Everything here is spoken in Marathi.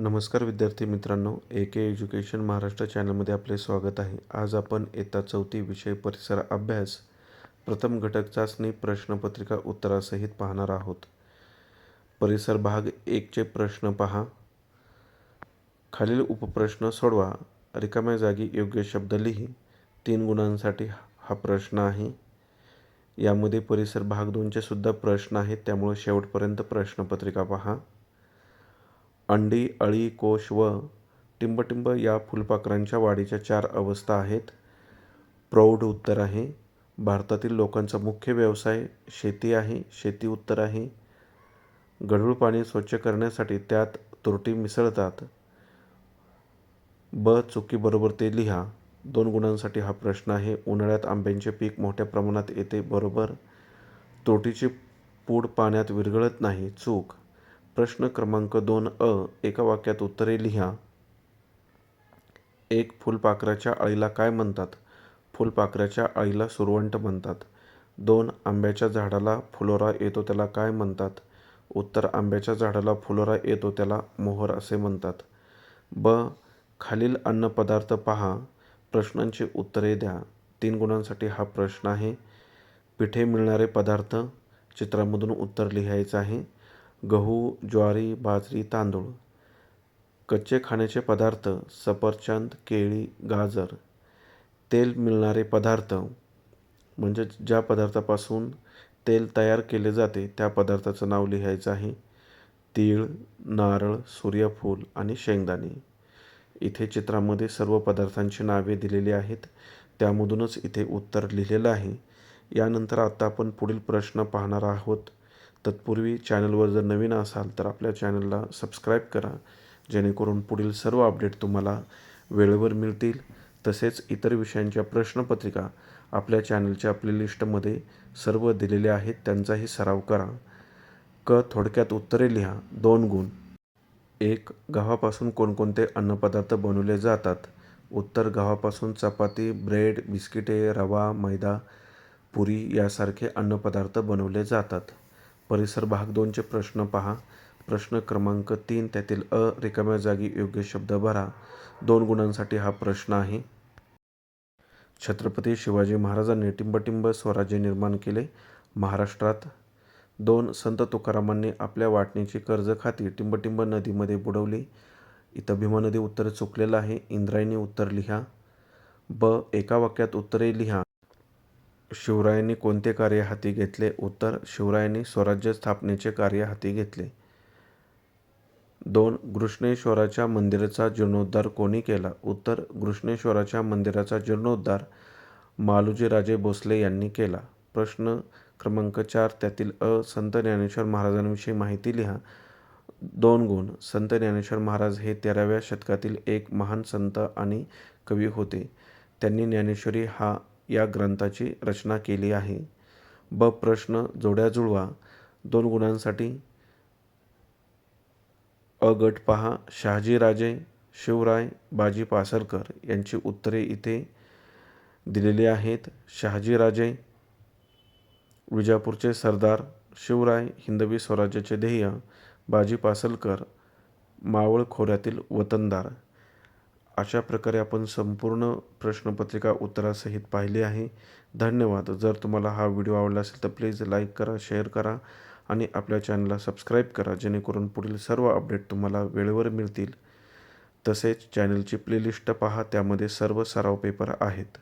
नमस्कार विद्यार्थी मित्रांनो ए के एज्युकेशन महाराष्ट्र चॅनलमध्ये आपले स्वागत आहे. आज आपण इयत्ता चौथी विषय परिसर अभ्यास प्रथम घटक चाचणी प्रश्नपत्रिका उत्तरासहित पाहणार आहोत. परिसर भाग एकचे प्रश्न पहा. खालील उपप्रश्न सोडवा. रिकाम्या जागी योग्य शब्द लिही. तीन गुणांसाठी हा प्रश्न आहे. यामध्ये परिसर भाग दोनचे सुद्धा प्रश्न आहेत त्यामुळे शेवटपर्यंत प्रश्नपत्रिका पहा. अंडी अळी कोश व टिंबटिंब या फुलपाखरांच्या वाढीच्या चार अवस्था आहेत. प्रौढ उत्तर आहे. भारतातील लोकांचा मुख्य व्यवसाय शेती आहे. शेती उत्तर आहे. गढूळ पाणी स्वच्छ करण्यासाठी त्यात तुरटी मिसळतात. ब चुकीबरोबर ते लिहा. दोन गुणांसाठी हा प्रश्न आहे. उन्हाळ्यात आंब्यांचे पीक मोठ्या प्रमाणात येते. बरोबर. तुरटीची पूड पाण्यात विरघळत नाही. चूक प्रश्न क्रमांक दोन अ एका वाक्यात उत्तरे लिहा. एक फुलपाखराच्या अळीला काय म्हणतात? फुलपाखराच्या अळीला सुरवंट म्हणतात. दोन आंब्याच्या झाडाला फुलोरा येतो त्याला काय म्हणतात? उत्तर आंब्याच्या झाडाला फुलोरा येतो त्याला मोहर असे म्हणतात. ब खालील अन्नपदार्थ पहा. प्रश्नांची उत्तरे द्या. तीन गुणांसाठी हा प्रश्न आहे. पिठे मिळणारे पदार्थ चित्रामधून उत्तर लिहायचं आहे. गहू ज्वारी बाजरी तांदूळ कच्चे खाण्याचे पदार्थ सफरचंद केळी गाजर तेल मिळणारे पदार्थ म्हणजे ज्या पदार्थापासून तेल तयार केले जाते त्या पदार्थाचं नाव लिहायचं आहे. तीळ नारळ सूर्यफूल आणि शेंगदाणे. इथे चित्रामध्ये सर्व पदार्थांची नावे दिलेली आहेत. त्यामधूनच इथे उत्तर लिहिलेलं आहे. यानंतर आता आपण पुढील प्रश्न पाहणार आहोत. तत्पूर्वी चॅनलवर जर नवीन असाल तर आपल्या चॅनलला सबस्क्राईब करा जेणेकरून पुढील सर्व अपडेट तुम्हाला वेळेवर मिळतील. तसेच इतर विषयांच्या प्रश्नपत्रिका आपल्या चॅनलच्या प्लेलिस्टमध्ये सर्व दिलेले आहेत त्यांचाही सराव करा. क थोडक्यात उत्तरे लिहा. दोन गुण. एक गव्हापासून कोणकोणते अन्नपदार्थ बनवले जातात? उत्तर गव्हापासून चपाती ब्रेड बिस्किटे रवा मैदा पुरी यासारखे अन्नपदार्थ बनवले जातात. परिसर भाग दोनचे प्रश्न पहा. प्रश्न क्रमांक तीन त्यातील अ रिकाम्या जागी योग्य शब्द भरा. दोन गुणांसाठी हा प्रश्न आहे. छत्रपती शिवाजी महाराजांनी टिंबटिंब स्वराज्य निर्माण केले महाराष्ट्रात. दोन संत तुकारामांनी आपल्या वाटणीची कर्ज खाती टिंबटिंब नदीमध्ये बुडवली. इथं भीमा नदी उत्तर चुकलेलं आहे इंद्रायणी उत्तर लिहा. ब एका वाक्यात उत्तरे लिहा. शिवरायांनी कोणते कार्य हाती घेतले? उत्तर शिवरायांनी स्वराज्य स्थापनेचे कार्य हाती घेतले. दोन घृष्णेश्वराच्या मंदिराचा जीर्णोद्धार कोणी केला? उत्तर घृष्णेश्वराच्या मंदिराचा जीर्णोद्धार मालुजीराजे भोसले यांनी केला. प्रश्न क्रमांक चार त्यातील अ संत ज्ञानेश्वर महाराजांविषयी माहिती लिहा. दोन गुण संत ज्ञानेश्वर महाराज हे तेराव्या शतकातील एक महान संत आणि कवी होते. त्यांनी ज्ञानेश्वरी हा या ग्रंथाची रचना केली आहे. ब प्रश्न जोड्या जुळवा. दोन गुणांसाठी. अ गट पहा. शहाजीराजे शिवराय बाजी पासरकर यांची उत्तरे इथे दिलेली आहेत. शहाजीराजे विजापूरचे सरदार शिवराय हिंदवी स्वराज्याचे ध्येय बाजी पासलकर मावळ खोऱ्यातील वतनदार अशा प्रकारे आपण संपूर्ण प्रश्नपत्रिका उत्तरासहित पाहिले आहे. धन्यवाद. जर तुम्हाला हा व्हिडिओ आवडला असेल तर प्लीज लाईक करा शेअर करा आणि आपल्या चॅनलला सबस्क्राईब करा जेणेकरून पुढील सर्व अपडेट तुम्हाला वेळेवर मिळतील. तसेच चॅनलची प्लेलिस्ट पहा त्यामध्ये सर्व सराव पेपर आहेत.